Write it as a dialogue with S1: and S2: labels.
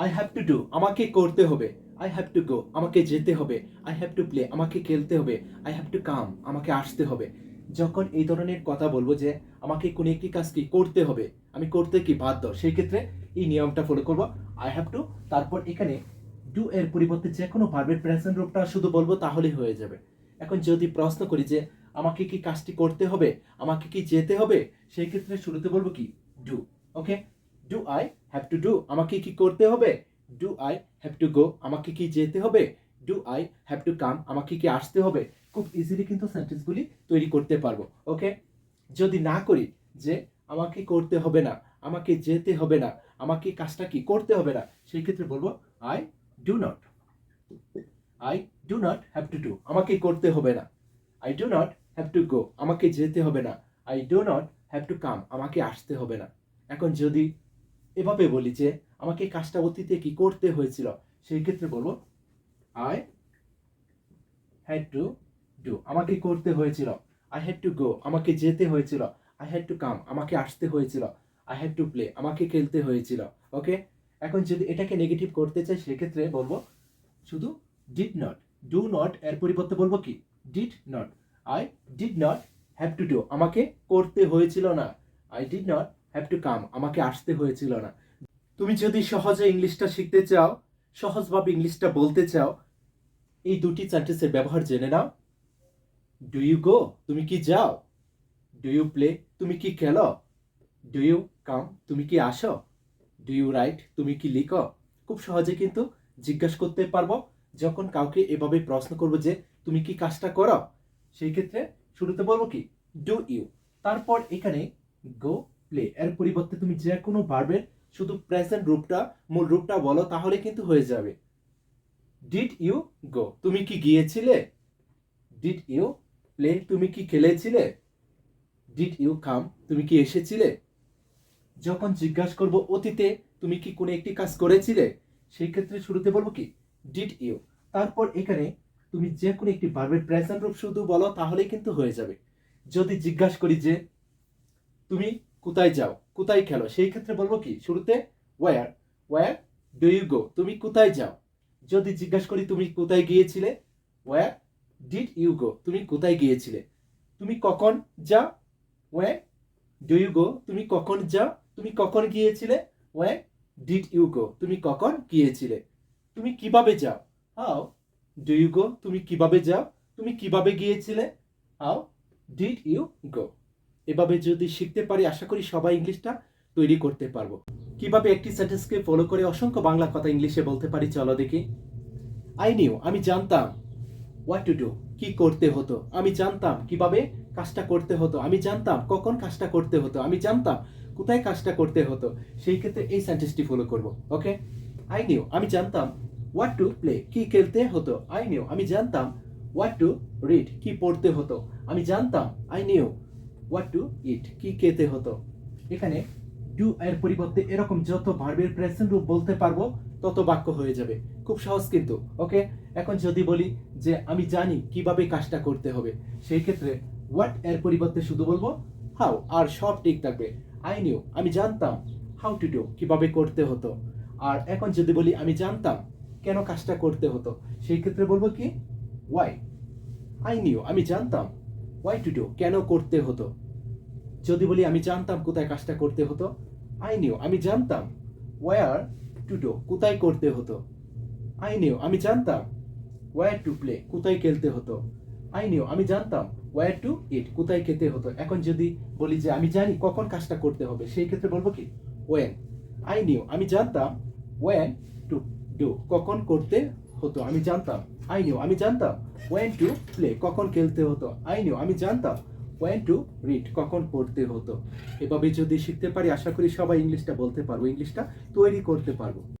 S1: I have to do আমাকে করতে হবে। আই হ্যাভ টু গো আমাকে যেতে হবে। আই হ্যাভ টু প্লে আমাকে খেলতে হবে। আই হ্যাভ টু কাম আমাকে আসতে হবে। যখন এই ধরনের কথা বলব যে, আমাকে কোনো একটি কাজ কি করতে হবে, আমি করতে কি বাধ্য, সেই ক্ষেত্রে এই নিয়মটা ফলো করব। আই হ্যাভ টু তারপর এখানে ডু এর পরিবর্তে যে কোনো ভার্বের প্রেজেন্ট রূপটা শুধু বলব তাহলেই হয়ে যাবে। এখন যদি প্রশ্ন করি যে, আমাকে কি কাজটি করতে হবে, আমাকে কি যেতে হবে, সেই ক্ষেত্রে শুরুতে বলব কি? Do okay do I have to do আমাকে কি করতে হবে? Do I have to go আমাকে কি যেতে হবে? Do I have to come আমাকে কি আসতে হবে? খুব ইজিলি কিন্তু সেন্টেন্সগুলি তৈরি করতে পারব ওকে যদি না করি যে আমাকে করতে হবে না, আমাকে যেতে হবে না, আমাকে কাজটা কি করতে হবে না, সেই ক্ষেত্রে বলব I do not I do not have to do আমাকে করতে হবে না I do not have to go আমাকে যেতে হবে না I do not have to come আমাকে আসতে হবে না। এখন যদি এভাবে বলি যে, আমাকে কাজটা অতীতে কি করতে হয়েছিল, সেই ক্ষেত্রে বলব আই হ্যাড টু ডু আমাকে করতে হয়েছিল। আই হ্যাড টু গো আমাকে যেতে হয়েছিল। আই হ্যাড টু কাম আমাকে আসতে হয়েছিল। আই হ্যাড টু প্লে আমাকে খেলতে হয়েছিল। ওকে এখন যদি এটাকে নেগেটিভ করতে চাই, সেক্ষেত্রে বলব, শুধু ডিড নট ডু নট এর পরিবর্তে বলব কি? Did not I did not have to do আমাকে করতে হয়েছিল না। I did not have to come আমাকে আসতে হয়েছিল না। তুমি যদি সহজে ইংলিশটা শিখতে চাও, সহজভাবে ইংলিশটা বলতে চাও, এই দুটি সেন্টেন্সের ব্যবহার জেনে নাও। ডু ইউ গো তুমি কি যাও? ডু ইউ প্লে তুমি কি খেলো? ডু ইউ কাম তুমি কি আসো? ডু ইউ রাইট তুমি কি লিখো? খুব সহজে কিন্তু জিজ্ঞাসা করতে পারব। যখন কাউকে এভাবে প্রশ্ন করব যে, তুমি কি কাজটা করো? সেই ক্ষেত্রে শুরুতে বলব কি ডু ইউ তারপর এখানে গো প্লে এর পরিবর্তে তুমি যে কোনো ভার্বের শুধু প্রেজেন্ট রূপটা, মূল রূপটা বলো, তাহলে কিন্তু হয়ে যাবে। ডিড ইউ গো তুমি কি গিয়েছিলে? ডিড ইউ প্লে তুমি কি খেলেছিলে? ডিড ইউ কাম তুমি কি এসেছিলে? যখন জিজ্ঞাসা করব অতীতে, তুমি কি কোনো একটি কাজ করেছিলে? সেই ক্ষেত্রে শুরুতে বলব কি? ডিড ইউ তারপর এখানে তুমি যে কোনো একটি ভার্বের প্রেজেন্ট রূপ শুধু বলো তাহলেই কিন্তু হয়ে যাবে। যদি জিজ্ঞাসা করি যে, তুমি কোথায় যাও? কোথায় খেলো? সেই ক্ষেত্রে বলব কি, শুরুতে where where do you go তুমি কোথায় যাও? যদি জিজ্ঞাসা করি, তুমি কোথায় গিয়েছিলে? ওয়ার ডিড ইউ গো তুমি কোথায় গিয়েছিলে? তুমি কখন যাও? ওয়ার ডু ইউ গো তুমি কখন যাও? তুমি কখন গিয়েছিলে? ওয়ার ডিড ইউ গো তুমি কখন গিয়েছিলে? তুমি কীভাবে যাও? হাও ডু ইউ গো তুমি কীভাবে যাও? তুমি কীভাবে গিয়েছিলে? হাও ডিড ইউ গো এভাবে যদি শিখতে পারি, আশা করি সবাই ইংলিশটা তৈরি করতে পারব। কীভাবে একটি সেন্টেন্সকে ফলো করে অসংখ্য বাংলা কথা ইংলিশে বলতে পারি, চলো দেখি। আই নিউ আমি জানতাম হোয়াট টু ডু কি করতে হতো। আমি জানতাম কীভাবে কাজটা করতে হতো। আমি জানতাম কখন কাজটা করতে হতো। আমি জানতাম কোথায় কাজটা করতে হতো। সেই ক্ষেত্রে এই সেন্টেন্সটি ফলো করব ওকে আই নিউ আমি জানতাম হোয়াট টু প্লে কি খেলতে হতো। আই নিউ আমি জানতাম হোয়াট টু রিড কি পড়তে হতো। আমি জানতাম I knew what to eat কি খেতে হতো। এখানে ডু এর পরিবর্তে এরকম যত ভার্বের প্রেজেন্ট রূপ বলতে পারব, তত বাক্য হয়ে যাবে। খুব সহজ কিন্তু ওকে এখন যদি বলি যে আমি জানি কীভাবে কাজটা করতে হবে, সেই ক্ষেত্রে হোয়াট এর পরিবর্তে শুধু বলব হাউ আর সব ঠিক থাকবে। আই নিউ আমি জানতাম হাউ টু ডু কীভাবে করতে হতো। আর এখন যদি বলি আমি জানতাম কেন কাজটা করতে হতো, সেই ক্ষেত্রে বলব কি ওয়াই আই নিউ আমি জানতাম ওয়াই টু ডু কেন করতে হতো। যদি বলি আমি জানতাম কোথায় কাজটা করতে হতো আই নিউ আমি জানতাম ওয়ার টু ডো কোথায় করতে হতো। আই নিউ আমি জানতাম ওয়ার টু প্লে কোথায় খেলতে হতো। আই নিউ আমি জানতাম ওয়ার টু ইট কোথায় খেতে হতো। এখন যদি বলি যে আমি জানি কখন কাজটা করতে হবে, সেই ক্ষেত্রে বলব কি? ওয়েন আই নিউ আমি জানতাম ওয়েন টু ডু কখন করতে হতো, আমি জানতাম। আই নিউ আমি জানতাম ওয়েন টু প্লে কখন খেলতে হতো। আই নিউ আমি জানতাম ওয়েন টু রিড কখন পড়তে হতো? এভাবে যদি শিখতে পারি, আশা করি সবাই ইংলিশটা বলতে পারব। ইংলিশটা তৈরি করতে পারব।